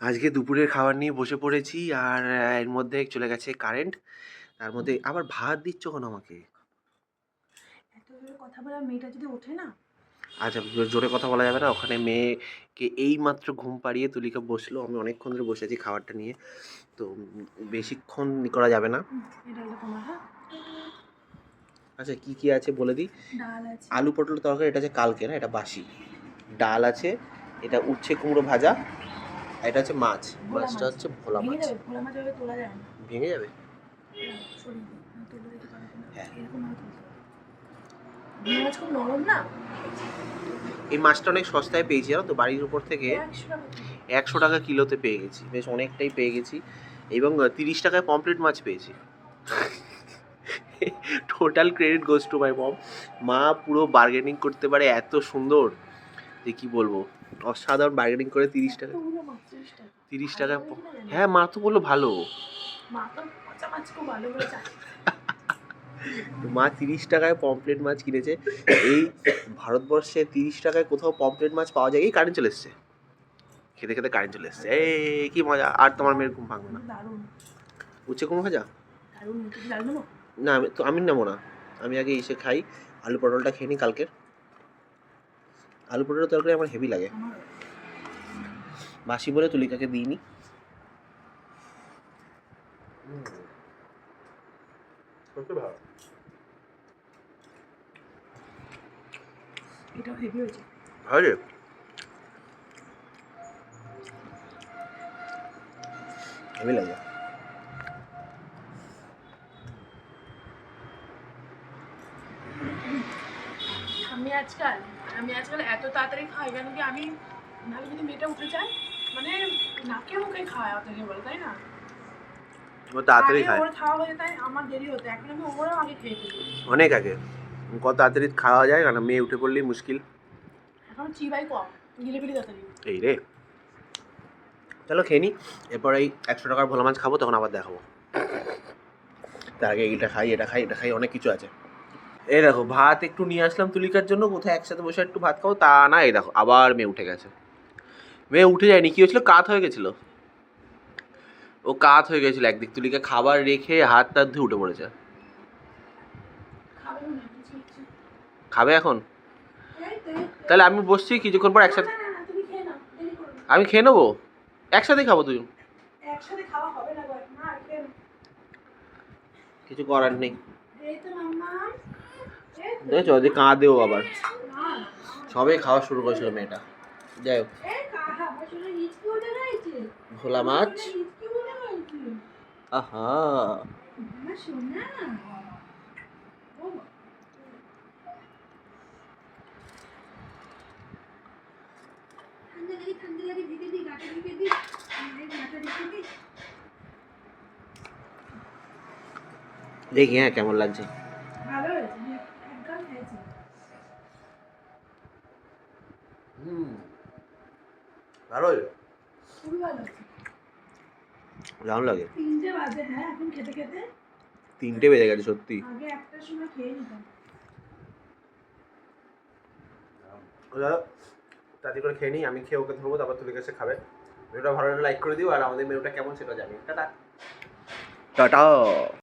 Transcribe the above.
আজকে দুপুরের খাবার নিয়ে বসে পড়েছি আর এর মধ্যে চলে গেছে কারেন্ট। তার মধ্যে আবার ভাত দিচ্ছ কেন আমাকে? এত জোরে কথা বলা মেয়েটা যদি ওঠে না? আচ্ছা জোরে কথা বলা যাবে না। ওখানে মেয়েকে এই মাত্র ঘুম পাড়িয়ে তুলিকা বসল। আমি অনেকক্ষণ ধরে বসে আছি খাবারটা নিয়ে। তো বেশিক্ষণ করা যাবে না। হ্যাঁ। আচ্ছা কি কি আছে বলে দিই? আলু পটল তরকারি এটা আছে কালকে না এটা বাসি। ডাল আছে এটা উচ্ছে কুমড়ো ভাজা এটা হচ্ছে মাছ। মাছটা হচ্ছে ভোলা মাছ। ভেঙে যাবে। হ্যাঁ। এই মাছটা অনেক সস্তায় পেয়েছি জানো তো? বাড়ির উপর থেকে একশো টাকা একশো টাকা কিলোতে পেয়ে গেছি। বেশ অনেকটাই পেয়ে গেছি। এবং তিরিশ টাকায় পমপ্লেট মাছ পেয়েছি। Total credit goes to my mom মা পুরো বার্গেনিং করতে পারে এত সুন্দর। যে কি বলব? অসাধারণ বার্গেনিং করে তিরিশ টাকা। এতগুলো মাছ, 30 টাকা। তিরিশ টাকা। হ্যাঁ মা তো বলল ভালো। মা তিরিশ টাকায় পমপ্লেট মাছ কিনেছে। এই ভারতবর্ষে তিরিশ টাকায় কোথাও পমপ্লেট মাছ পাওয়া যায়? এই কারেন্ট চলে এসছে। খেতে খেতে কারেন্ট চলে এসছে। এই কি মজা। আর তোমার মেয়ের ঘুম ভাঙবে না। উচ্ছে কুমড়ো ভাজা? না আমি তো আমি নেব না। আমি আগে এসে খাই। আলু পটলটা খেয়ে নিই কালকের। আলু পটলের তরকারি আমার হেভি লাগে। বাসি বলে তুলিকাকে দিইনি। হয় রে হেভি লাগে। আমি আজকাল আমি আজকাল এত তাড়াতাড়ি খাই কেন কি আমি নাহলে যদি মেয়েটা উঠে যায় মানে নাকে মুখে খায় অতকে বলে তাই না? ও তাড়াতাড়ি খায়। ওর খাওয়া হয়ে তাই আমার দেরি হতো এখন আমি ওরও আগে খেয়ে অনেক আগে। কত তাড়াতাড়ি খাওয়া যায় কেন মেয়ে উঠে পড়লেই মুশকিল। এখন চিবাই কম গিলে তাড়াতাড়ি এই রে। চলো খেয়ে এরপর এই একশো টাকার ভোলা মাছ খাব তখন আবার দেখাবো। তার আগে এটা খাই এটা খাই এটা খাই অনেক কিছু আছে। এই দেখো ভাত একটু নিয়ে আসলাম তুলিকার জন্য কোথায় একসাথে বসে একটু ভাত খাব? তা না এই দেখো আবার মেয়ে উঠে গেছে। মেয়ে উঠে যায়নি কি হয়েছিল? কাত হয়ে গেছিল। ও কাত হয়ে গেছিল একদিক তুলিকা খাবার রেখে হাত টাত ধুয়ে উঠে পড়েছে। খাবে এখন। তাহলে আমি বসছি কিছুক্ষণ পর একসাথে। আমি খেয়ে নেব? একসাথেই খাব তুই একসাথে খাওয়া হবে না গো এখন, আর খেয়ে নাও। কিছু করার নেই এই তো মাম্মা এই তো। দেখেছ? যে কাঁদেও আবার। সবে খাওয়া শুরু করেছিল মেয়েটা। যাই হোক। ভোলা মাছ। আহা। আমার সোনা। ও মা। ঠান্ডা লাগে, ঠান্ডা লাগে, ঢেকে দিই, গাটা ঢেকে দিই। এই গাটা ঢেকে দিই। দেখি হ্যাঁ কেমন লাগছে ভালো হয়েছে, হ্যাঁ, একদম হয়েছে। হুম। ভালো খুবই ভালো দারুণ লাগে। তিনটে বাজে হ্যাঁ এখন খেতে খেতে। তিনটে বেজে গেছে সত্যি। আগে একটার সময় খেয়ে নিতাম। তাড়াতাড়ি করে খেয়ে নিই আমি খেয়ে ওকে ধরবো তারপর তুলে কাছে খাবে। মেনুটা ভালো লাইক করে দিও আর আমাদের মেনুটা কেমন সেটা জানি টাটা। টাটা।